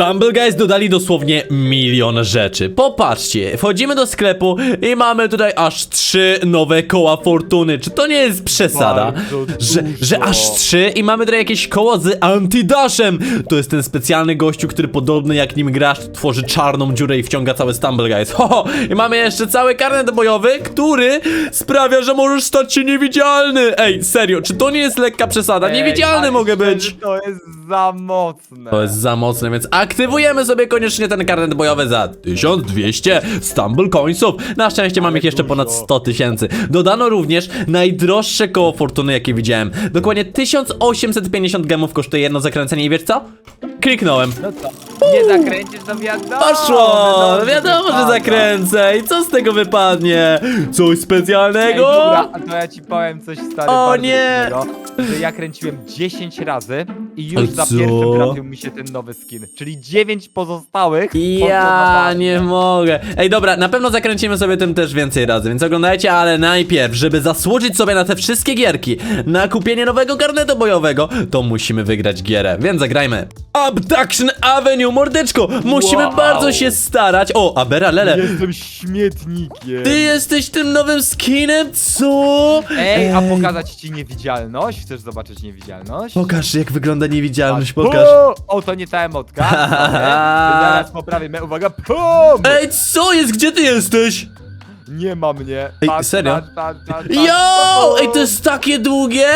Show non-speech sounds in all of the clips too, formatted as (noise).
Stumble Guys dodali dosłownie milion rzeczy. Popatrzcie, wchodzimy do sklepu i mamy tutaj aż trzy nowe koła fortuny. Czy to nie jest przesada? Bardzo Że, dużo. że aż trzy i mamy tutaj jakieś koło z antidashem. To jest ten specjalny gościu, który podobny jak nim grasz, tworzy czarną dziurę i wciąga cały Stumble Guys. Ho, ho. I mamy jeszcze cały karnet bojowy, który sprawia, że możesz stać się niewidzialny. Ej, serio, czy to nie jest lekka przesada? Ej, Niewidzialny ale mogę szczerze, być. To jest za mocne. To jest za mocne, więc aktywujemy sobie koniecznie ten karnet bojowy za 1200 Stumble Coinsów. Na szczęście mam ich jeszcze ponad 100 tysięcy. Dodano również najdroższe koło fortuny, jakie widziałem. Dokładnie 1850 gemów kosztuje jedno zakręcenie i wiesz co? Kliknąłem. No co? Nie zakręcisz, to wiadomo. Poszło! że Wiadomo, że zakręcę. I co z tego wypadnie? Coś Ej, specjalnego? dobra, a to ja ci powiem coś stary O bardzo nie! dobrego, Że ja kręciłem 10 razy i A już za co? pierwszym trafił mi się ten nowy skin. Czyli 9 pozostałych. poszło na Ja nie mogę. Ej, dobra, na pewno zakręcimy sobie tym też więcej razy, więc oglądajcie, ale najpierw, żeby zasłużyć sobie na te wszystkie gierki, na kupienie nowego karnetu bojowego, to musimy wygrać gierę, więc zagrajmy. Abduction Avenue, mordeczko! Musimy Wow. bardzo się starać. O, Abera Lele, Jestem śmietnikiem. ty jesteś tym nowym skinem? Co? Ej, a pokazać ci niewidzialność? Chcesz zobaczyć niewidzialność? Pokaż, jak wygląda niewidzialność, pokaż. O, o, to nie ta emotka. (laughs) Sorry. Zaraz poprawimy. Uwaga, pum! Ej, co jest? Gdzie ty jesteś? Nie ma mnie. Ej, Patrz, serio? patrz, patrz, patrz, patrz. Yo! Ej, to jest takie długie?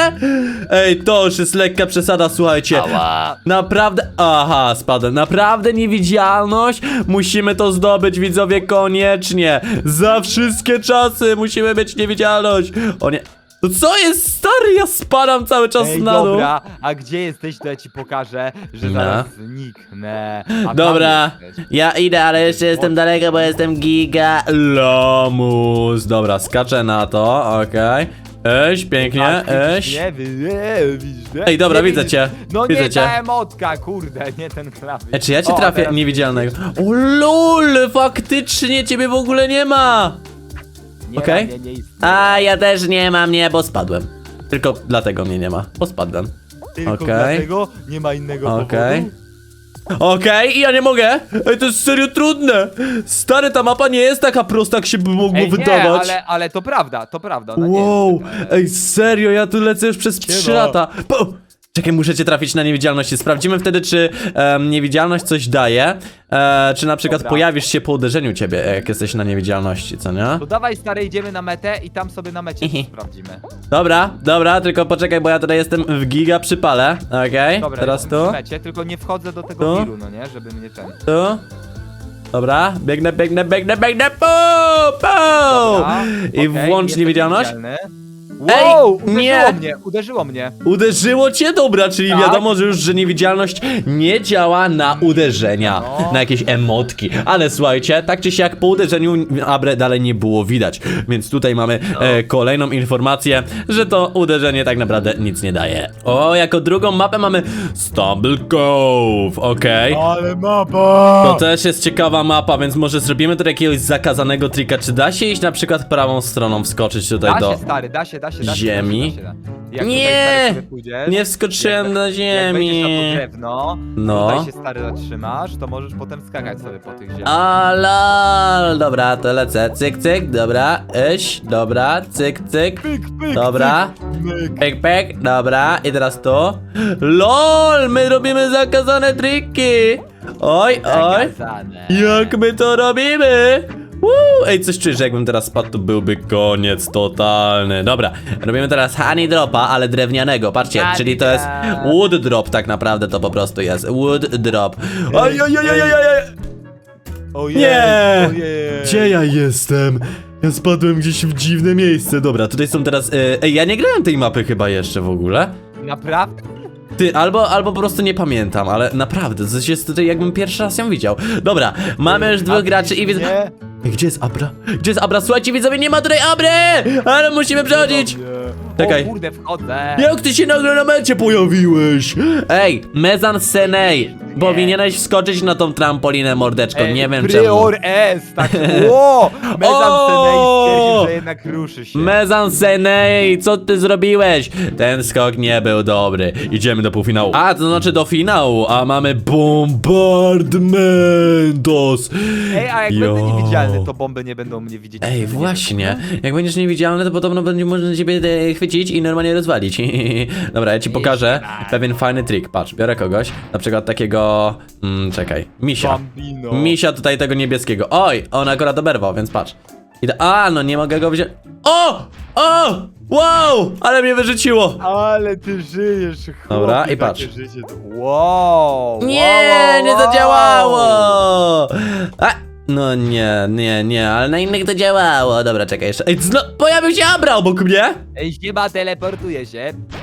Ej, to już jest lekka przesada, słuchajcie. Ała. Naprawdę. Aha, spadłem. Naprawdę niewidzialność. Musimy to zdobyć, widzowie, koniecznie. Za wszystkie czasy musimy mieć niewidzialność. O nie. To co jest, stary? Ja spadam cały czas Ej, na dół. dobra, a gdzie jesteś, to ja ci pokażę, że No. zaraz zniknę. A tam Dobra, jesteś. ja idę, ale jeszcze jestem daleko, bo jestem giga lomus. Dobra, skaczę na to, okej. Eś, pięknie, Tak, eś. Wy- widzisz? Ej, dobra, Nie widzę widzisz. cię, No widzę nie cię. ta emotka, kurde, nie ten klawisz. E, czy ja cię O, trafię teraz niewidzialnego? O lol, faktycznie ciebie w ogóle nie ma. Nie okej. ma mnie, nie istnieje. A ja też nie mam, nie, bo spadłem. Tylko dlatego mnie nie ma, bo spadłem. Tylko okej. dlatego nie ma innego Okej. powodu. Okej, i ja nie mogę. Ej, to jest serio trudne. Stary, ta mapa nie jest taka prosta, jak się by mogło Ej, nie, wydawać. ale, ale to prawda, to prawda. ona nie Wow, jest taka- ej, serio, ja tu lecę już przez 3 Siema. lata. Po... Czekaj, muszę cię trafić na niewidzialność. Sprawdzimy wtedy, czy em, niewidzialność coś daje. E, czy na przykład Dobra. pojawisz się po uderzeniu ciebie, jak jesteś na niewidzialności, co nie? To dawaj stary, idziemy na metę i tam sobie na mecie to sprawdzimy. Dobra, dobra, tylko poczekaj, bo ja tutaj jestem w giga przypale. Okej, Dobra, teraz jestem tu, przy mecie, tylko nie wchodzę do tego Tu? wiru, no nie, żeby mnie ten... tu. Dobra, biegnę, biegnę, biegnę, biegnę, pu, pu! Dobra, I okej, włącz jestem niewidzialność. niewidzialny. Ej, Wow, uderzyło nie. mnie, uderzyło mnie. Uderzyło cię? Dobra, czyli Tak. wiadomo, że już, że niewidzialność nie działa na uderzenia, No. na jakieś emotki. Ale słuchajcie, tak czy siak po uderzeniu Abre dalej nie było widać. Więc tutaj mamy e, kolejną informację, że to uderzenie tak naprawdę nic nie daje. O, jako drugą mapę mamy Stumble Cove, okej. Ale mapa! To też jest ciekawa mapa, więc może zrobimy tutaj jakiegoś zakazanego trika. Czy da się iść na przykład prawą stroną, wskoczyć tutaj Da do... się stary, da się, da się, da się. ziemi? Da się, da się, da. Jak Nie! tutaj, stary, sobie pójdziesz, Nie wskoczyłem jak- na Jak wejdziesz na ziemi. to drewno, No. tutaj się stary zatrzymasz, to możesz potem skakać sobie po tych ziemiach. A lol, dobra, to lecę. Cyk, cyk, dobra, iś, dobra, cyk, cyk. Pyk, pyk, Dobra. pyk. Pek, pek, dobra, i teraz to. LOL, my robimy zakazane triki. Oj, oj, Zakazane. jak my to robimy? Woo! Ej, coś czuję, że jakbym teraz spadł, to byłby koniec totalny. Dobra, robimy teraz honey dropa, ale drewnianego, patrzcie, Honey czyli to jest drop. wood drop tak naprawdę to po prostu jest. Wood drop. Oj, oj, oj, oj, oj, oj. Ojej, Nie! ojej. Gdzie ja jestem? Ja spadłem gdzieś w dziwne miejsce. Dobra, tutaj są teraz. E, ej, ja nie grałem tej mapy chyba jeszcze w ogóle. Naprawdę? Ty, albo, albo po prostu nie pamiętam, ale naprawdę, coś jest tutaj jakbym pierwszy raz ją widział. Dobra, mamy już dwóch graczy i widzę. nie? Gdzie jest Abra? Gdzie jest Abra? Słuchajcie, widzowie, nie ma tutaj Abry! Ale musimy przechodzić! Czekaj. O kurde, wchodzę. Jak ty się nagle na mecie pojawiłeś? Ej, Mezan Senej! nie. powinieneś wskoczyć na tą trampolinę, mordeczko, Ej, nie wiem czemu. Prior S, tak, (laughs) ło! Mezan Senei O! stwierdził, że jednak ruszy się. Mezansenej, co ty zrobiłeś? Ten skok nie był dobry. Idziemy do półfinału. A, to znaczy do finału, a mamy Bombardmentos. Ej, a jak Jo. będę niewidzialny, to bomby nie będą mnie widzieć. Ej, właśnie. Jak będziesz niewidzialny, to podobno będzie można ciebie e, chwycić i normalnie rozwalić. (laughs) Dobra, ja ci pokażę pewien fajny trik. Patrz, biorę kogoś, na przykład takiego... Mm, czekaj, misia. Bambino. Misia tutaj tego niebieskiego. Oj, on akurat oberwał, więc patrz. Idę... A, no nie mogę go wziąć. O! O! Wow! Ale mnie wyrzuciło. Ale ty żyjesz, chłopie, Dobra, i takie patrz. Życie to... Wow! Nie, wow, nie wow. zadziałało! A, no nie, nie, nie, ale na innych to działało. Dobra, czekaj jeszcze. Ej, zno... pojawił się Abra obok mnie! Ej, siema, teleportuje się.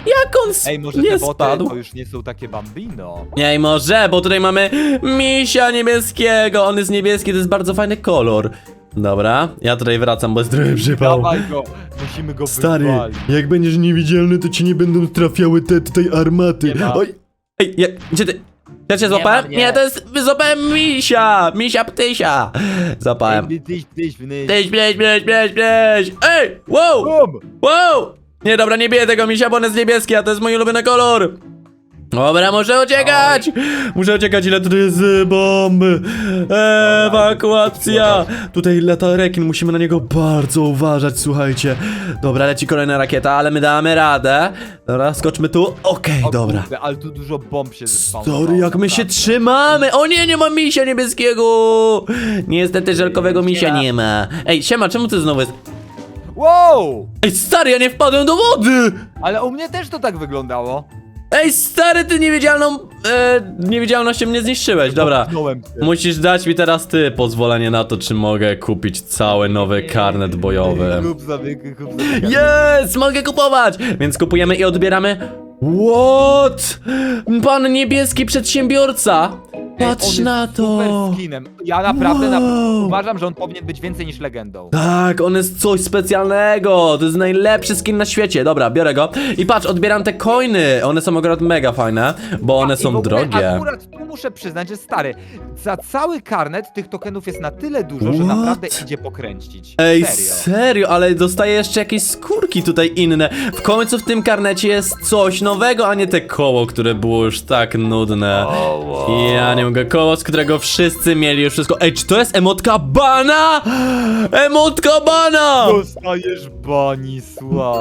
Jak on Ej, może nie te boty spadł? to już nie są takie bambino. Nie, może, bo tutaj mamy misia niebieskiego. On jest niebieski, to jest bardzo fajny kolor. Dobra, ja tutaj wracam, bo jest trochę przypał. Dawaj go, musimy go Stary, wywalić. jak będziesz niewidzialny, to ci nie będą trafiały te tutaj armaty. Nie ma. Oj, ej, ja, gdzie ty? Ja cię złapałem? Nie, to jest, złapałem misia, misia ptysia. Złapałem. Tyś, tyś. Tyś, pleś, pleś, pleś, pleś. Ej, wow, Bum! wow. Nie, dobra, nie biję tego misia, bo on jest niebieski, a to jest mój ulubiony kolor. Dobra, muszę uciekać! Muszę uciekać, ile tutaj jest y, bomb! Ewakuacja! Tutaj lata rekin, musimy na niego bardzo uważać, słuchajcie. Dobra, leci kolejna rakieta, ale my damy radę. Dobra, skoczmy tu. Okej, O dobra. Kurde, ale tu dużo bomb się zespawnowało. Story, jak my się trzymamy! O nie, nie ma misia niebieskiego! Niestety żelkowego misia nie ma. Ej, siema, czemu ty znowu jest... Wow! Ej, stary, ja nie wpadłem do wody! Ale u mnie też to tak wyglądało. Ej, stary, ty niewidzialną... E, niewidzialnością mnie zniszczyłeś, dobra. Cię. Musisz dać mi teraz ty pozwolenie na to, czy mogę kupić cały nowy karnet bojowy. Kup sobie, kup sobie. Jest! Mogę kupować! Więc kupujemy i odbieramy. What? Pan niebieski przedsiębiorca! Ej, on Patrz jest na to! Super skinem. Ja naprawdę Wow. na... uważam, że on powinien być więcej niż legendą. Tak, on jest coś specjalnego. To jest najlepszy skin na świecie. Dobra, biorę go. I patrz, odbieram te coiny. One są akurat mega fajne, bo one I w są ogóle drogie. Akurat tu muszę przyznać, że stary, za cały karnet tych tokenów jest na tyle dużo, że What? naprawdę idzie pokręcić. Ej, Serio. serio, ale dostaję jeszcze jakieś skórki tutaj inne. W końcu w tym karnecie jest coś nowego, a nie te koło, które było już tak nudne. Ja nie mogę, koło, z którego wszyscy mieli już wszystko. Ej, czy to jest emotka bana? Emotka bana! Dostajesz bani.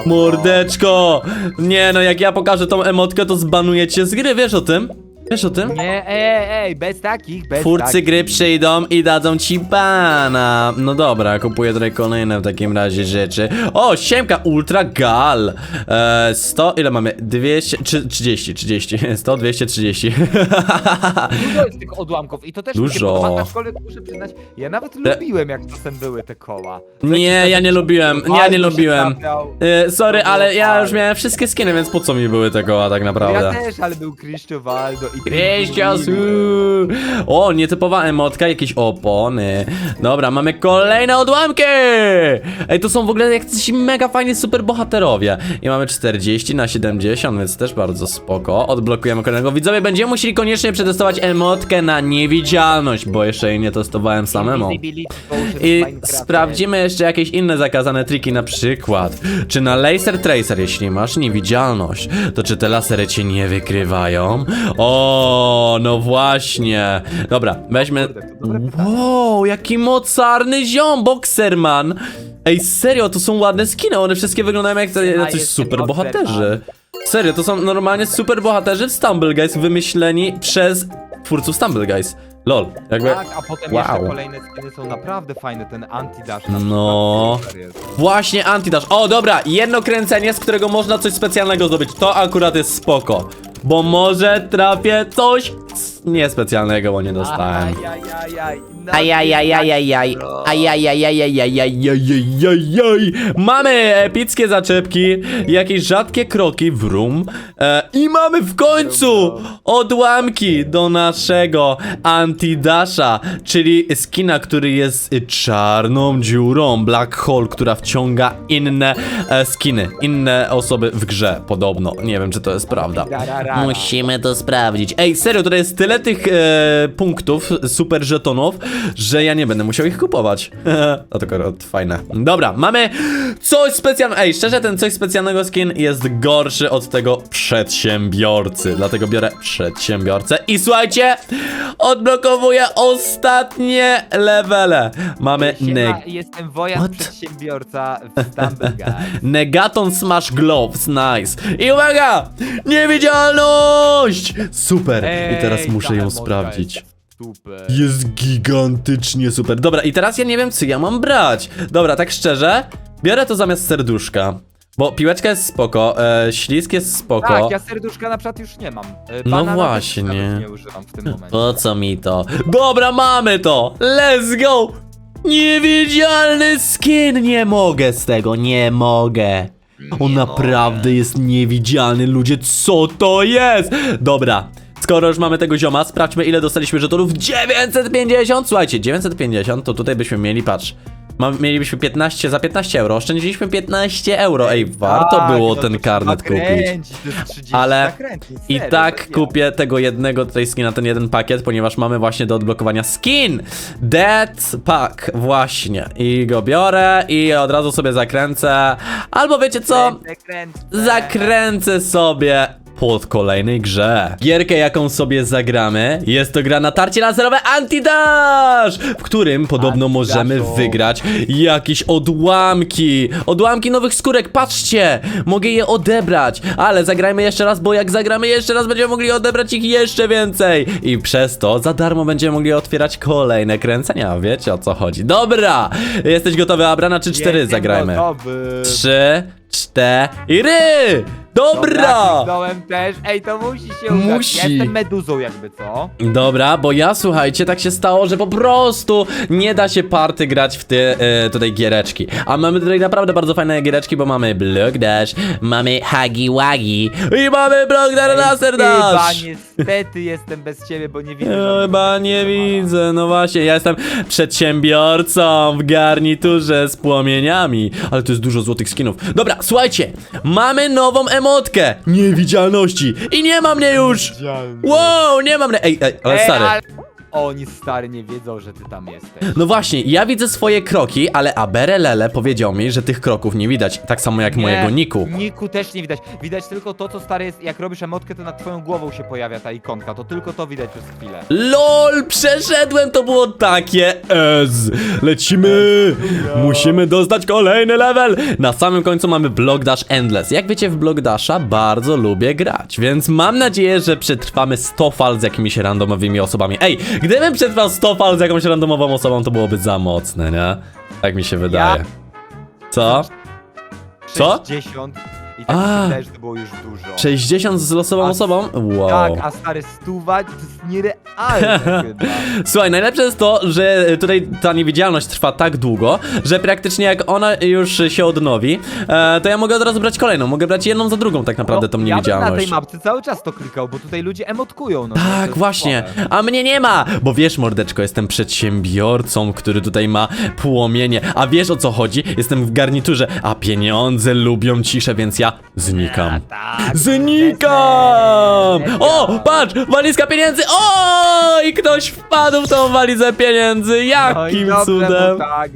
Mordeczko! Nie no, jak ja pokażę tą emotkę, to zbanuję cię z gry, wiesz o tym? Wiesz o tym? Nie, ej, ej, bez takich, bez Twórcy takich. gry przyjdą i dadzą ci bana. No dobra, kupuję tutaj kolejne w takim razie rzeczy. O, siemka, Ultra Gal. E, 100, ile mamy? 200, trzy- 30, 30. 100, 230. Dużo jest tych odłamków i to też mi się Dużo. podoba, aczkolwiek muszę przyznać, ja nawet lubiłem jak czasem były te koła. Nie, ja nie lubiłem, ja nie lubiłem. E, sorry, było ale ja już fajne. miałem wszystkie skiny, więc po co mi były te koła tak Ja naprawdę? też, ale był Cristovaldo i Kryściasu! O, nietypowa emotka, jakieś opony. Dobra, mamy kolejne odłamki! Ej, to są w ogóle jacyś mega fajni super bohaterowie. I mamy 40 na 70, więc też bardzo spoko. Odblokujemy kolejnego. Widzowie, będziemy musieli koniecznie przetestować emotkę na niewidzialność, bo jeszcze jej nie testowałem samemu. I sprawdzimy jeszcze jakieś inne zakazane triki, na przykład Czy na Laser Tracer, jeśli masz niewidzialność To czy te lasery cię nie wykrywają? O, no właśnie Dobra, weźmy kurde, to dobre pytanie. Wow, jaki mocarny ziom, Boxerman Ej, serio, to są ładne skiny One wszystkie wyglądają jak jacyś jestem super bohaterzy Serio, to są normalnie super bohaterzy w Stumble Guys Wymyśleni przez twórców Stumble Guys Lol, jakby... Tak, a potem Wow. jeszcze kolejne skiny są naprawdę fajne, ten anti-dash na No. przykład, super jest. Właśnie antidash. O, dobra, jedno kręcenie, z którego można coś specjalnego zdobyć. To akurat jest spoko. Bo może trafię coś niespecjalnego, bo nie dostałem. Ajajajaj, Ajajajajajaj, ajajajajajajajajajajaj. Mamy epickie zaczepki, jakieś rzadkie kroki w room e, i mamy w końcu odłamki do naszego antidasha, czyli skina, który jest y, czarną dziurą, black hole, która wciąga inne e, skiny, inne osoby w grze, podobno. Nie wiem, czy to jest prawda. Musimy to sprawdzić. Ej, serio, tutaj jest tyle tych e, punktów, super żetonów, że ja nie będę musiał ich kupować. A (laughs) to akurat fajne. Dobra, mamy coś specjalnego. Ej, szczerze, ten coś specjalnego skin jest gorszy od tego przedsiębiorcy. Dlatego biorę przedsiębiorcę. I słuchajcie, odblokowuję ostatnie levele. Mamy Siema, neg jestem Wojan, What? przedsiębiorca w Stumble Guy. (laughs) Negaton Smash Gloves, nice. I uwaga! Niewidzialność! Super. I teraz Ej, muszę ją sprawdzić. Jest Super. Jest gigantycznie super. Dobra, i teraz ja nie wiem, co ja mam brać. Dobra, tak szczerze, biorę to zamiast serduszka. Bo piłeczka jest spoko, e, ślisk jest spoko. Tak, ja serduszka na przykład już nie mam. E, No banana też właśnie. nawet nie używam w tym momencie. Po co mi to? Dobra, mamy to! Let's go! Niewidzialny skin! Nie mogę z tego, nie mogę. On naprawdę jest niewidzialny, ludzie, co to jest? Dobra. Skoro już mamy tego zioma, sprawdźmy ile dostaliśmy żetonów. 950! Słuchajcie, 950 to tutaj byśmy mieli, patrz. Mam, mielibyśmy 15, za 15 euro, oszczędziliśmy 15 euro. Ej, warto Tak, było ten karnet kupić. kręcić, to jest 30 Ale I tak kupię tego jednego tutaj skina, ten jeden pakiet, ponieważ mamy właśnie do odblokowania skin Dead Pack, właśnie I go biorę i od razu sobie zakręcę Albo wiecie co? Kręcę, kręcę. Zakręcę sobie pod kolejnej grze. Gierkę, jaką sobie zagramy, jest to gra na tarcie laserowe Anti-Dash, w którym podobno Anti-Dashu. możemy wygrać jakieś odłamki. Odłamki nowych skórek, patrzcie! Mogę je odebrać, ale zagrajmy jeszcze raz, bo jak zagramy jeszcze raz, będziemy mogli odebrać ich jeszcze więcej. I przez to za darmo będziemy mogli otwierać kolejne kręcenia. Wiecie o co chodzi. Dobra! Jesteś gotowy, Abra? Na 3-4 Jestem zagrajmy. gotowy. Trzy, cztery! Dobra! kliknąłem też. Ej, to musi się udać. Musi. Ja jestem meduzą jakby, co? Dobra, bo ja słuchajcie, tak się stało, że po prostu nie da się party grać w te e, tutaj giereczki. A mamy tutaj naprawdę bardzo fajne giereczki, bo mamy Block Dash, mamy Hagi Wagi i mamy Block Dash Laser Chyba Dash! niestety jestem bez ciebie, bo nie widzę. Żadnego Chyba nie widzę, no właśnie, ja jestem przedsiębiorcą w garniturze z płomieniami, ale to jest dużo złotych skinów. Dobra, słuchajcie, mamy nową emotkę niewidzialności i nie ma mnie już! Wow, nie ma mnie, ej, ej, ale Ej, stary. ale... Oni stary nie wiedzą, że ty tam jesteś. No właśnie, ja widzę swoje kroki, ale Aberelele powiedział mi, że tych kroków nie widać, tak samo jak mojego niku. Niku też nie widać. Widać tylko to, co stary jest. Jak robisz emotkę, to nad twoją głową się pojawia ta ikonka. To tylko to widać przez chwilę. LOL, przeszedłem, to było takie ez. Lecimy, musimy dostać kolejny level. Na samym końcu mamy Block Dash Endless. Jak wiecie, w Block Dasha bardzo lubię grać, więc mam nadzieję, że przetrwamy 100 fal z jakimiś randomowymi osobami. Ej, gdybym przetrwał 100 fal z jakąś randomową osobą, to byłoby za mocne, nie? Tak mi się wydaje. Co? Co? 60. I tak A. mi się wydaje, że to było już dużo. 60 z losową A- osobą? Wow. Tak, a stary stuwać to jest nierealne (laughs) chyba. Słuchaj, najlepsze jest to, że tutaj ta niewidzialność trwa tak długo, że praktycznie jak ona już się odnowi, e, to ja mogę od razu brać kolejną. Mogę brać jedną za drugą tak naprawdę tą No, Ja bym na niewidzialność. tej mapce cały czas to klikał, bo tutaj ludzie emotkują. No, to Tak, jest właśnie. słabe. A mnie nie ma! Bo wiesz, mordeczko, jestem przedsiębiorcą, który tutaj ma płomienie. A wiesz o co chodzi? Jestem w garniturze, a pieniądze lubią ciszę, więc ja znikam. Tak, Znikam! O, patrz! Walizka pieniędzy! O! I ktoś wpadł w tą walizę pieniędzy! No Jakim dobrze, cudem! bo tak.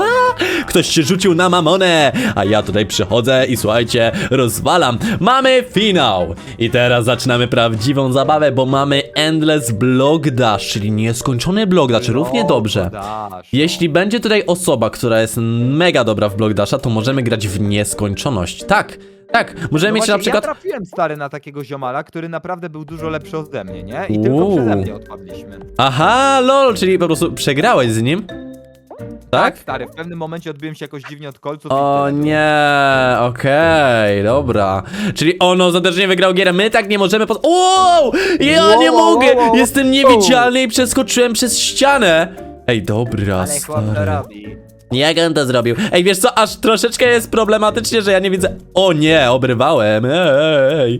(laughs) Ktoś się rzucił na mamonę, a ja tutaj przychodzę i słuchajcie, rozwalam. Mamy finał! I teraz zaczynamy prawdziwą zabawę, bo mamy Endless Block Dash, czyli nieskończony Block Dash, równie dobrze. Jeśli będzie tutaj osoba, która jest mega dobra w Block Dasha, to możemy grać w nieskończoność. Tak, tak, możemy No mieć właśnie, na przykład... Ja trafiłem stary na takiego ziomala, który naprawdę był dużo lepszy ode mnie, nie? I tylko Uuu. przeze mnie odpadliśmy. Aha, lol, czyli po prostu przegrałeś z nim? Tak? stary, w pewnym momencie odbiłem się jakoś dziwnie od kolców. i O wtedy- nie, okej, dobra. Czyli ono ostatecznie wygrał gierę, my tak nie możemy pod... Wow! Ja nie wow, mogę! wow, wow. Jestem niewidzialny i przeskoczyłem przez ścianę! Ej, dobra, Ale chłop to stary. robi. Jak on to zrobił? Ej, wiesz co, aż troszeczkę jest problematycznie, że ja nie widzę... O nie, obrywałem, ej.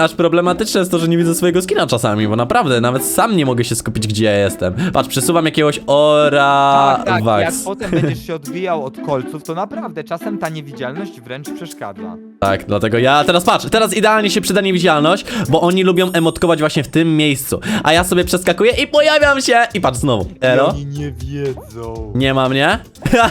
Aż problematyczne jest to, że nie widzę swojego skina czasami, bo naprawdę, nawet sam nie mogę się skupić, gdzie ja jestem. Patrz, przesuwam jakiegoś ora... Tak, tak, jak Wax. potem będziesz się odbijał od kolców, to naprawdę czasem ta niewidzialność wręcz przeszkadza. Tak, dlatego ja teraz patrz, teraz idealnie się przyda niewidzialność, bo oni lubią emotkować właśnie w tym miejscu. A ja sobie przeskakuję i pojawiam się i patrz znowu. Elo? Oni nie wiedzą. Nie ma mnie? (laughs)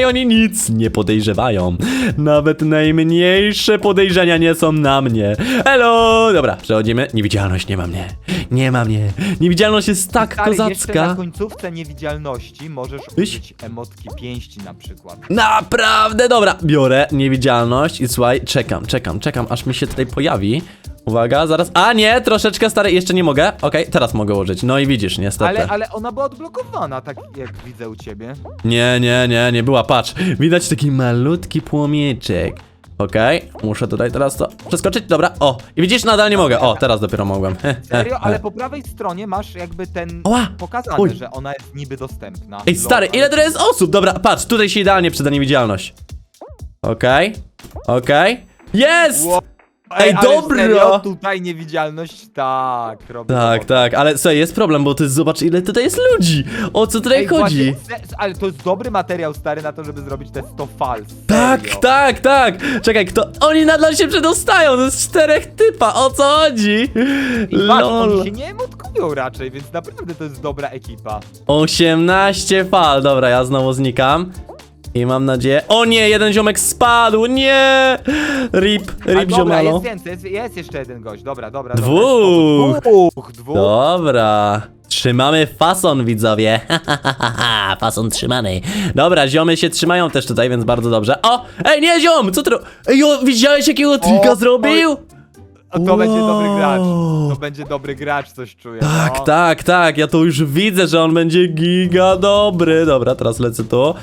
I oni nic nie podejrzewają. Nawet najmniejsze podejrzenia nie są na mnie. Elo! Dobra, przechodzimy. Niewidzialność nie ma mnie. Nie ma mnie. Niewidzialność jest tak Stary, jeszcze na kozacka. końcówce niewidzialności możesz użyć emotki pięści na przykład. Naprawdę, dobra. Biorę niewidzialność i słuchaj, czekam, czekam, czekam, aż mi się tutaj pojawi. Uwaga, zaraz. A nie, troszeczkę stary, jeszcze nie mogę. Okej, teraz mogę użyć. No i widzisz, niestety. Ale, ale ona była odblokowana, tak jak widzę u ciebie. Nie, nie, nie, nie była, patrz. Widać taki malutki płomieczek. Okej, muszę tutaj teraz to przeskoczyć, dobra, o. I widzisz, nadal nie mogę, o, teraz dopiero mogłem. (laughs) Serio? Ale po prawej stronie masz jakby ten Ała! pokazane, Oj. że ona jest niby dostępna. Ej, stary, Lol, ile ale- jest osób? Dobra, patrz, tutaj się idealnie przyda niewidzialność. Okej, okej. Jest! Ło- Ej, ale dobra! Serio? Tutaj niewidzialność, tak, robi Tak, tak, ale słuchaj, jest problem, bo ty zobacz, ile tutaj jest ludzi. O co tutaj Ej, chodzi? właśnie, se- ale to jest dobry materiał, stary, na to, żeby zrobić te 100 fal. Tak, serio. tak, tak! Czekaj, kto? Oni nadal się przedostają, to jest czterech typa, o co chodzi? I patrz, Lol. oni się nie emotkują raczej, więc naprawdę to jest dobra ekipa. 18 fal, dobra, ja znowu znikam. I mam nadzieję... O nie, jeden ziomek spadł, nie! Rip, A rip dobra, ziomalo. jest więcej, jest, jest jeszcze jeden gość, dobra, dobra. Dwóch. Dobra, dwóch, dwóch. Dobra. Trzymamy fason, widzowie. (laughs) fason trzymany. Dobra, ziomy się trzymają też tutaj, więc bardzo dobrze. O! Ej, nie ziom! Co ty... ro- Ej, o, widziałeś jakiego trika O, zrobił? A to będzie dobry gracz, to będzie dobry gracz, coś czuję. Tak, no. tak, tak, ja to już widzę, że on będzie giga dobry. Dobra, teraz lecę tu.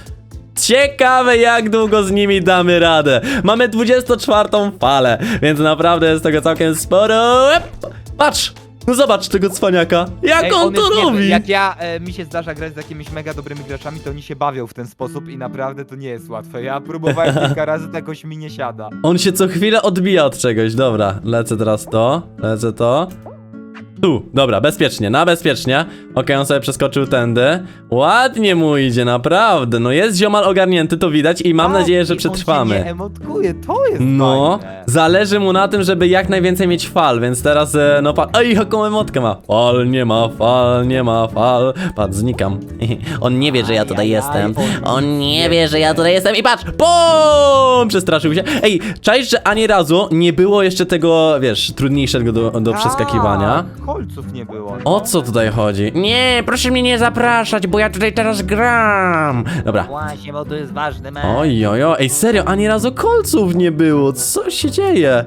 Ciekawe, jak długo z nimi damy radę. Mamy 24 falę, więc naprawdę jest tego całkiem sporo. Ep, Patrz! No zobacz tego cwaniaka. Jak Ej, on, to jest niezły. robi? Jak ja, e, mi się zdarza grać z jakimiś mega dobrymi graczami, to oni się bawią w ten sposób i naprawdę to nie jest łatwe. Ja próbowałem (laughs) kilka razy, to jakoś mi nie siada. On się co chwilę odbija od czegoś. Dobra, lecę teraz to. Lecę to. Tu, dobra, bezpiecznie, na bezpiecznie. Okej, on sobie przeskoczył tędy. Ładnie mu idzie, naprawdę. No jest ziomal ogarnięty, to widać i mam Tak, nadzieję, że przetrwamy. nie emotkuje, to jest No, fajne. zależy mu na tym, żeby jak najwięcej mieć fal, więc teraz, e, no patrz, ej, jaką emotkę ma. Fal nie ma, fal nie ma, fal. Patrz, znikam. (laughs) On nie wie, że ja tutaj Ajajaj, jestem. on nie wie, że ja tutaj jestem i patrz, BOOM! Przestraszył się. Ej, czaisz, że ani razu nie było jeszcze tego, wiesz, trudniejszego do, do przeskakiwania. Tak, kolców nie było. O co tutaj chodzi? Nie, proszę mnie nie zapraszać, bo ja tutaj teraz gram. Dobra, Właśnie, bo to jest ważny mecz. Oj, oj, oj, ej, serio, ani razu kolców nie było, co się dzieje?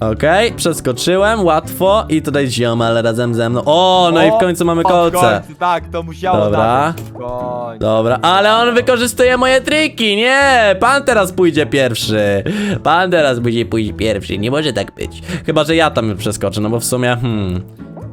Okej, przeskoczyłem, łatwo i tutaj ziomal razem ze mną. O, no i w końcu mamy kolce. końcu, tak, to musiało Dobra. dać. W końcu. Dobra, ale on wykorzystuje moje triki, nie! Pan teraz pójdzie pierwszy. Pan teraz będzie pójść pierwszy, nie może tak być. Chyba, że ja tam przeskoczę, no bo w sumie, hmm...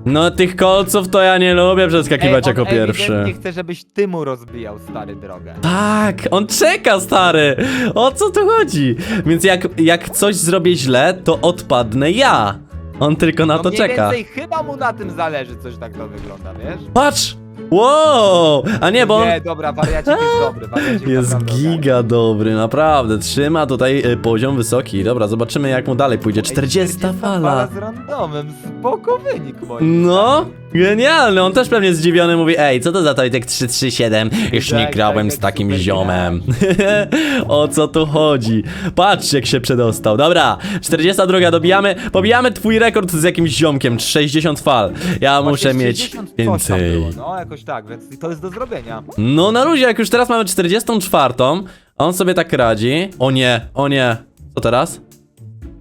No tych kolców to ja nie lubię przeskakiwać Ej, on jako pierwszy. ewidentnie chce, żebyś ty mu rozbijał, stary, drogę. Tak, on czeka, stary. O co tu chodzi? Więc jak, jak coś zrobię źle, to odpadnę ja. On tylko na no to mniej czeka. więcej chyba mu na tym zależy, coś tak to wygląda, wiesz? Patrz! Wow! A nie, bo on Nie, dobra, wariacik jest (laughs) dobry, wariacik jest naprawdę giga dobry, naprawdę. Trzyma tutaj y, poziom wysoki. Dobra, zobaczymy jak mu dalej pójdzie. Ej, 40 fala. z randomem, spoko wynik moim No, genialny. On też pewnie zdziwiony mówi, ej, co to za Tojtek 337? Już nie Tak, grałem tak, z jak takim super ziomem. (laughs) o co tu chodzi? Patrz jak się przedostał. Dobra, 42 dobijamy. Pobijamy twój rekord z jakimś ziomkiem, 60 fal. Ja muszę Właśnie mieć 60 coś tam więcej. Było. No, jakoś tak, więc to jest do zrobienia. No na luzie, jak już teraz mamy 44, on sobie tak radzi. O nie, o nie. Co teraz?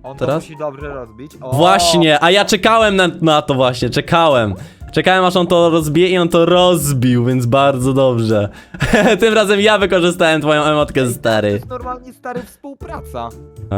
On Teraz? to musi dobrze rozbić. O! Właśnie, a ja czekałem na, na to właśnie, czekałem. Czekałem aż on to rozbije i on to rozbił, więc bardzo dobrze. (laughs) Tym razem ja wykorzystałem twoją emotkę, To stary. jest normalnie stary współpraca.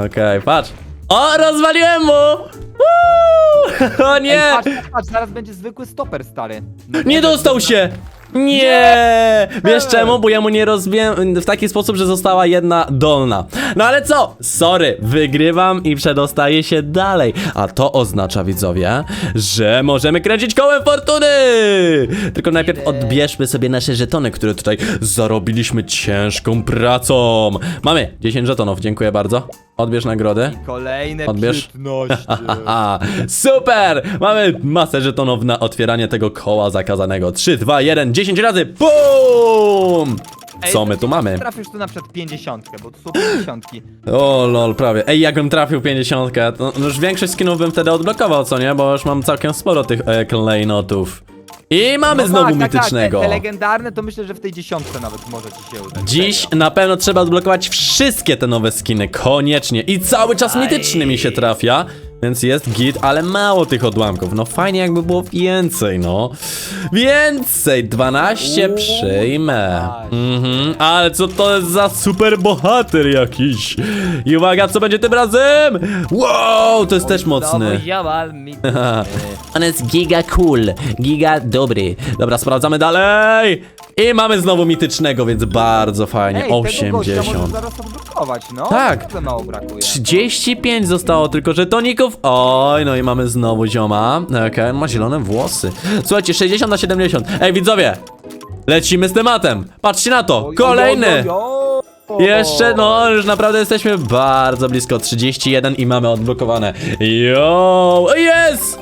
Okej, patrz. O, rozwaliłem mu! Woo! (laughs) O nie! Ej, patrz, patrz, zaraz będzie zwykły stoper, stary. No Nie dostał się! Nie! Wiesz czemu? Bo ja mu nie rozbiłem w taki sposób, że została jedna dolna. No ale co? Sorry, wygrywam i przedostaję się dalej. A to oznacza, widzowie, że możemy kręcić kołem fortuny! Tylko najpierw odbierzmy sobie nasze żetony, które tutaj zarobiliśmy ciężką pracą. Mamy 10 żetonów, dziękuję bardzo. Odbierz nagrody. Kolejne Odbierz. Haha, (laughs) super! Mamy masę żetonów na otwieranie tego koła zakazanego. 3, 2, 1, 10 razy. BUM! Ej, Co my tu mamy? Trafisz tu na przykład 50, bo tu są 50. O lol, prawie. Ej, jakbym trafił 50, to już większość skinów bym wtedy odblokował, co nie? Bo już mam całkiem sporo tych e, klejnotów. I mamy No znowu tak, tak, mitycznego. Tak, te, te legendarne to myślę, że w tej dziesiątce nawet może ci się udać. Dziś Serio. na pewno trzeba odblokować wszystkie te nowe skiny, koniecznie. I cały czas mityczny mi się trafia, więc jest git, ale mało tych odłamków. No fajnie jakby było więcej, no. Więcej, 12 Uuu, przyjmę. 12. Mhm, ale co to jest za super bohater jakiś? I uwaga, co będzie tym razem? Wow, to jest też mocny. (laughs) On jest giga cool, giga dobry. Dobra, sprawdzamy dalej. I mamy znowu mitycznego, więc bardzo fajnie. Ej, tego gościa 80. możesz zaraz odblokować, no. Tak. Bardzo mało brakuje. 35 zostało tylko żetoników. Oj, no i mamy znowu zioma. Okej, on ma zielone włosy. Słuchajcie, 60 na 70. Ej, widzowie! Lecimy z tematem. Patrzcie na to. Oj, Kolejny. oj, oj, oj. Jeszcze, no, już naprawdę jesteśmy bardzo blisko. 31 i mamy odblokowane. Yo! Jest!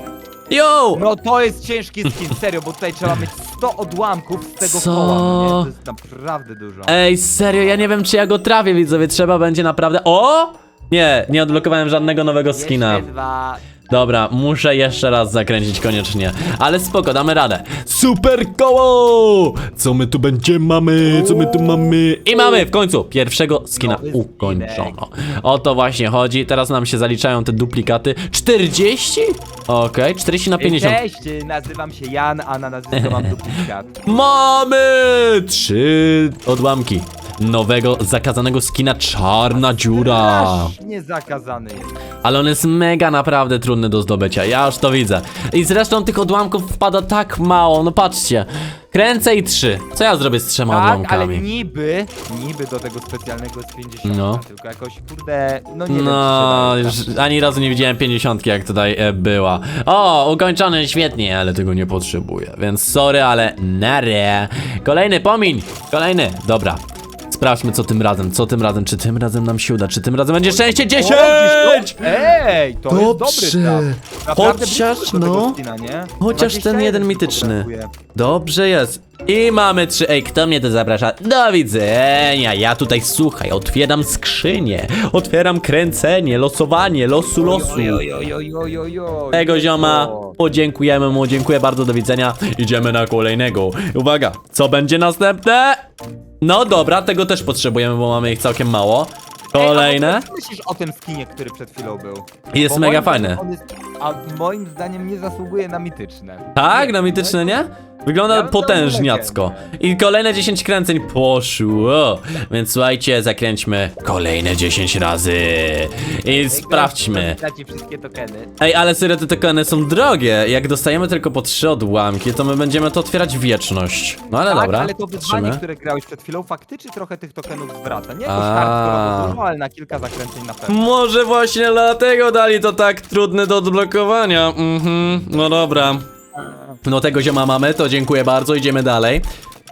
Yo! No to jest ciężki skin, (laughs) serio, bo tutaj trzeba mieć 100 odłamków z tego Co? koła. no Nie, to jest naprawdę dużo. Ej, serio, ja nie wiem czy ja go trafię, widzowie. Trzeba będzie naprawdę... O! Nie, nie odblokowałem żadnego nowego skina. Jeszcze dwa. Dobra, muszę jeszcze raz zakręcić koniecznie. Ale spoko, damy radę. Super koło! Co my tu będziemy mamy? Co my tu mamy? I mamy w końcu pierwszego skina ukończono. O to właśnie chodzi. Teraz nam się zaliczają te duplikaty. 40? Okej, 40 na 50. Cześć, nazywam się Jan, a na nazwisko mam (laughs) duplikat. Mamy trzy odłamki nowego zakazanego skina Czarna Dziura. Niezakazany jest. Ale on jest mega naprawdę trudny do zdobycia, ja już to widzę. I zresztą tych odłamków wpada tak mało, no patrzcie. Kręcę i trzy. Co ja zrobię z trzema Tak, ale odłamkami? niby, niby do tego specjalnego jest 50, No. tylko jakoś, kurde, no nie wiem, No, czy się już ani razu nie widziałem 50 jak tutaj e, była. O, ukończony świetnie, ale tego nie potrzebuję. Więc sorry, ale nare. Kolejny pomiń. Kolejny. Dobra. Sprawdźmy co tym razem, co tym razem, czy tym razem nam się uda, czy tym razem będzie szczęście 10! O, gdzieś- Ej, to Dobrze. jest dobry. Naprawdę Chociaż, blisko do tego no. skina, nie? Chociaż ten 21 jeden tylko mityczny. brakuje. Dobrze jest. I mamy trzy. Ej, kto mnie tu zaprasza? Do widzenia. Ja tutaj słuchaj, otwieram skrzynię. Otwieram kręcenie, losowanie, losu, losu. Oj, oj, oj, oj, oj, oj, oj. Tego zioma podziękujemy mu, dziękuję bardzo, do widzenia. Idziemy na kolejnego. Uwaga, co będzie następne? No dobra, tego też potrzebujemy, bo mamy ich całkiem mało. Kolejne. Co myślisz o tym skinie, który przed chwilą był? Jest Bo mega moim fajny. zdaniem on Jest, a moim zdaniem nie zasługuje na mityczne. Tak, na mityczne, nie? Wygląda potężniacko. I kolejne 10 kręceń poszło. Więc słuchajcie, zakręćmy kolejne 10 razy. I sprawdźmy. Dacie wszystkie tokeny. Ej, ale serio, te tokeny są drogie. Jak dostajemy tylko po 3 odłamki, to my będziemy to otwierać wieczność. No ale tak, dobra. ale to wyzwanie, patrzymy. które grałeś przed chwilą, faktycznie trochę tych tokenów zwraca. Nie A. jakoś hardcore, dużo, ale na kilka zakręceń na pewno. Może właśnie dlatego dali to tak trudne do odblokowania. Mhm, no dobra. No tego zioma mamy, to dziękuję bardzo, idziemy dalej.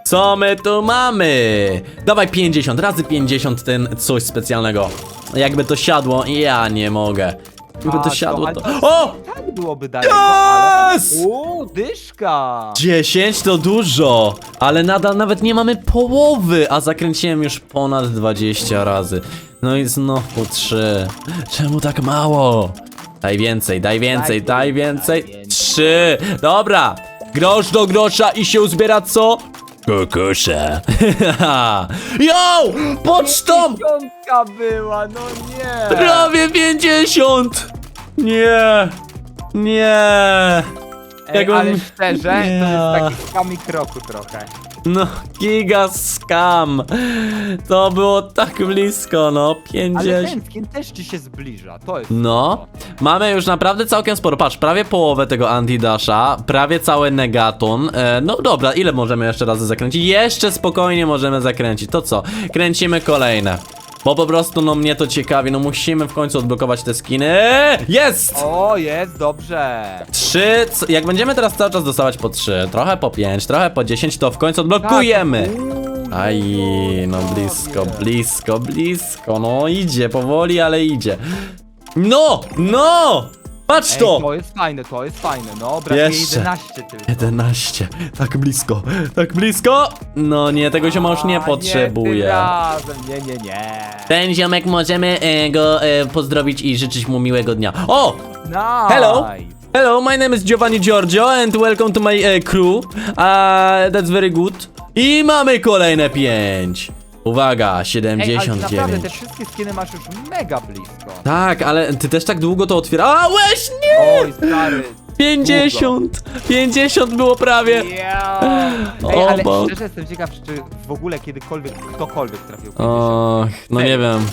Co my tu mamy? Dawaj 50, razy 50 ten coś specjalnego. Jakby to siadło, ja nie mogę. Jakby to siadło to... O! Tak byłoby ale... Yes! Uuu, dyszka! 10 to dużo, ale nadal nawet nie mamy połowy, a zakręciłem już ponad 20 razy. No i znowu 3. Czemu tak mało? Daj więcej, daj więcej, Daj więcej. 3. Dobra. Grosz do grosza i się uzbiera co? Kokosze. (laughs) Yo! Pocztą! Piątka była, no nie! Prawie 50! Nie! Nie! Ej, jakbym- ale szczerze, Nie. to jest taki skami kroku trochę. No, giga scam. To było tak blisko, no. Ale 50. ten skin też ci się zbliża, to jest... No, mamy już naprawdę całkiem sporo. Patrz, prawie połowę tego Antidasha, prawie cały Negaton. E, no dobra, ile możemy jeszcze razy zakręcić? Jeszcze spokojnie możemy zakręcić. To co? Kręcimy kolejne. Bo po prostu, no mnie to ciekawi, no musimy w końcu odblokować te skiny. Jest! O, jest, dobrze. Trzy, jak będziemy teraz cały czas dostawać po trzy, trochę po pięć, trochę po 10, to w końcu odblokujemy. Tak. Aj, no blisko, blisko, blisko, no idzie, powoli, ale idzie. No, no! Patrz Ej, to! to jest fajne, to jest fajne, no, brakuje Jeszcze. 11 tylko. 11, tak blisko, tak blisko! No nie, tego się już nie A, potrzebuje. Nie, tym razem. nie, nie, nie. Ten ziomek możemy e, go e, pozdrowić i życzyć mu miłego dnia. O! Nice. Hello. Hello, my name is Giovanni Giorgio and welcome to my uh, crew. Uh, that's very good. I mamy kolejne 5. Uwaga, Ej, ale ty naprawdę 79. te wszystkie skiny masz już mega blisko. Tak, ale ty też tak długo to otwiera. A, weź nie! Oj, stary. 50! 50 było prawie. Ja. O, Ej, ale bo- szczerze jestem ciekaw, czy w ogóle kiedykolwiek ktokolwiek trafił 50. Och, no nie wiem.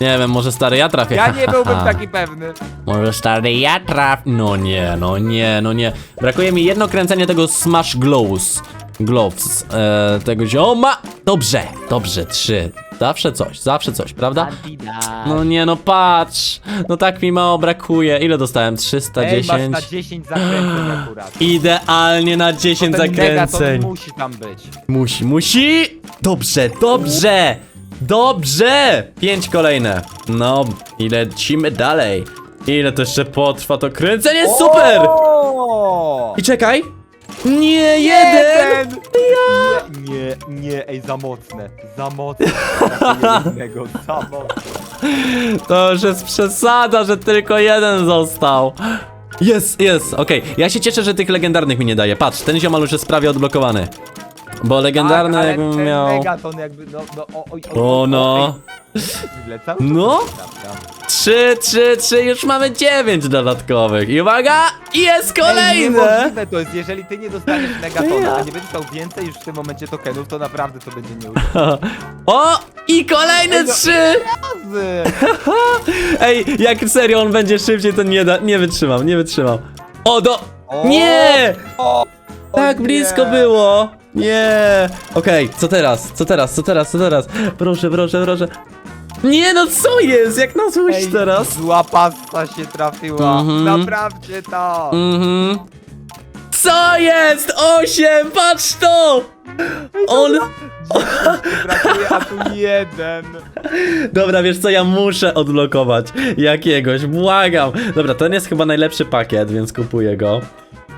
Nie wiem, może stary ja trafię. Ja nie (laughs) byłbym taki pewny. Może stary ja traf... No nie, no nie, no nie. Brakuje mi jedno kręcenie tego Smash Glows. Gloves. E, tego zioma. Dobrze, dobrze, trzy. Zawsze coś, zawsze coś, prawda? No nie, no patrz. No tak mi mało brakuje. Ile dostałem? Ej, masz 310? na 10 zakrętów (gasps) akurat. Idealnie na 10 Ten megaton zakręceń. musi tam być. Musi, musi! Dobrze, dobrze! Dobrze! Pięć kolejne. No, i lecimy dalej. Ile to jeszcze potrwa to kręcenie? Super! O! I czekaj! Nie, jeden! Nie, nie, nie, ej, za mocne, za mocne. Brakuje jednego, za mocne. To już jest przesada, że tylko jeden został. Jest, jest, okej. Ja się cieszę, że tych legendarnych mi nie daje. Patrz, ten ziomal już jest prawie odblokowany. Bo legendarny tak, ale jakbym ten miał... Megaton jakby, no, no, o, oj, oj, O no. cały No. Trzy, trzy, trzy, już mamy dziewięć dodatkowych. I uwaga, jest Ej, kolejne! niemożliwe to jest, jeżeli ty nie dostaniesz (laughs) Megatona, a nie będziesz miał więcej już w tym momencie tokenów, to naprawdę to będzie nieuczciwe. (laughs) O! I kolejne Ej, no- trzy! Razy. (laughs) Ej, jak serio on będzie szybciej, to nie da, nie wytrzymam, nie wytrzymam. O, do... O! Nie! O, o Tak nie. blisko było! Nie! Okej, co teraz? Co teraz? Co teraz? Co teraz? Proszę, proszę, proszę. Nie no, co jest? Jak na złość Ej, teraz? Zła pasta się trafiła. Mhm. Naprawcie to. Mhm. Co jest? Osiem, patrz to! On... Brakuje, a tu jeden. Dobra, wiesz co, ja muszę odblokować jakiegoś, błagam. Dobra, ten jest chyba najlepszy pakiet, więc kupuję go.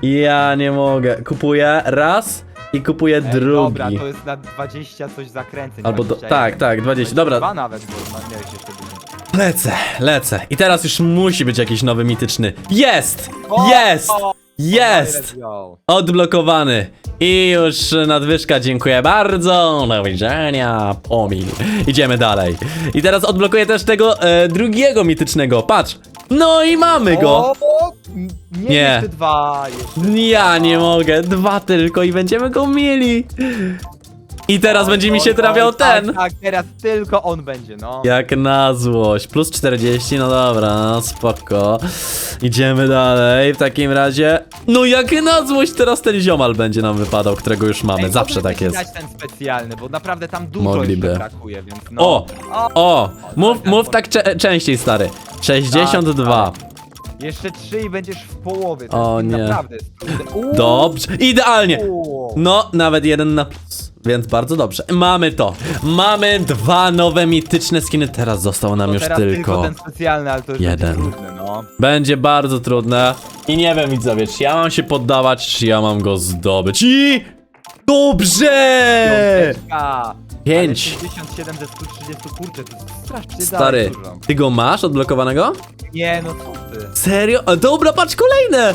Ja nie mogę. Kupuję raz i kupuję Ej, drugi. Dobra, to jest na 20 coś zakręceń. Albo do, 21. tak, tak, 20. Dobra, Dwa nawet, bo miałeś jeszcze dużo. lecę, lecę. I teraz już musi być jakiś nowy mityczny. Jest! O, Jest! Jest! Odblokowany. I już nadwyżka, dziękuję bardzo. Do widzenia. Pomil. Idziemy dalej. I teraz odblokuję też tego e, drugiego mitycznego. Patrz. No i mamy go. O, nie, Nie. jeszcze dwa. Jeszcze. Ja nie mogę. Dwa tylko i będziemy go mieli. I teraz będzie mi się Oj, trafiał oj, tak, ten. Tak, teraz tylko on będzie, no. Jak na złość. Plus 40, no dobra, no spoko. Idziemy dalej w takim razie. No jak na złość teraz ten ziomal będzie nam wypadał, którego już mamy. Zawsze tak jest. dać ten specjalny, bo naprawdę tam dużo Mogliby. jeszcze brakuje, więc no. O! o. Mów, tak, mów bo- tak cze częściej, stary. 62. Jeszcze trzy i będziesz w połowie. Ten O nie. Naprawdę jest trudny. Uuu, Dobrze. Idealnie. uuu. No, nawet jeden na plus. Więc bardzo dobrze. Mamy to. Mamy dwa nowe mityczne skiny. Teraz został nam To już teraz tylko. ten specjalny, ale to już jeden. będzie trudne, no. Będzie bardzo trudne. I nie wiem, widzowie, czy ja mam się poddawać, czy ja mam go zdobyć. I... Dobrze! Piąteczka. Pięć. Ale 57 ze 130, kurczę, to jest strasznie Stary, dalej dużo. ty go masz odblokowanego? Nie, no co ty? Serio? A, dobra, patrz, kolejne!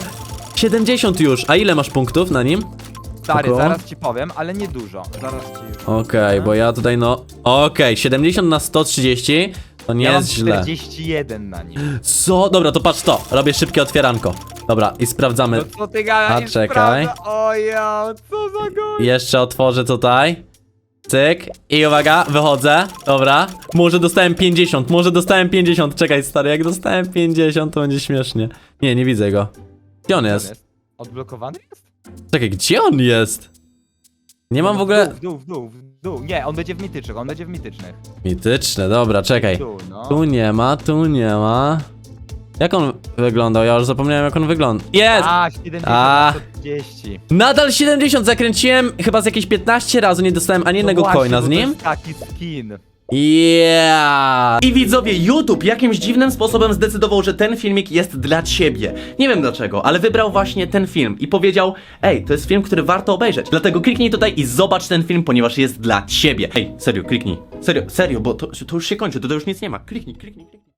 70 już. A ile masz punktów na nim? Stary, Spoko. zaraz ci powiem, ale nie dużo. Zaraz ci... Okej, bo ja tutaj no... Okej, 70 na 130 To nie ja mam jest źle. 41 na nim. Co? Dobra, to patrz to. Robię szybkie otwieranko. Dobra, i sprawdzamy. No co ty gada, A, czekaj. sprawdza. O ja, co za gość. Jeszcze otworzę tutaj. Cyk. I uwaga, wychodzę. Dobra. Może dostałem 50, może dostałem 50. Czekaj, stary, jak dostałem 50, to będzie śmiesznie. Nie, nie widzę go. Gdzie on jest? Odblokowany jest? Czekaj, gdzie on jest? Nie mam w ogóle... W dół, w dół, w dół. Nie, on będzie w mitycznych, on będzie w mitycznych. Mityczne, dobra, czekaj. W dół, no. Tu nie ma, tu nie ma. Jak on wyglądał? Ja już zapomniałem jak on wygląda. Jest! A, 70 A. na 130. Nadal 70, zakręciłem chyba z jakieś 15 razy, nie dostałem ani jednego no właśnie, coina bo z to nim. jest taki skin. Yeah! I widzowie, YouTube jakimś dziwnym sposobem zdecydował, że ten filmik jest dla ciebie. Nie wiem dlaczego, ale wybrał właśnie ten film i powiedział: Ej, to jest film, który warto obejrzeć. Dlatego kliknij tutaj i zobacz ten film, ponieważ jest dla ciebie. Ej, serio, kliknij. Serio, serio, bo to, to już się kończy, to, to już nic nie ma. Kliknij, kliknij, kliknij.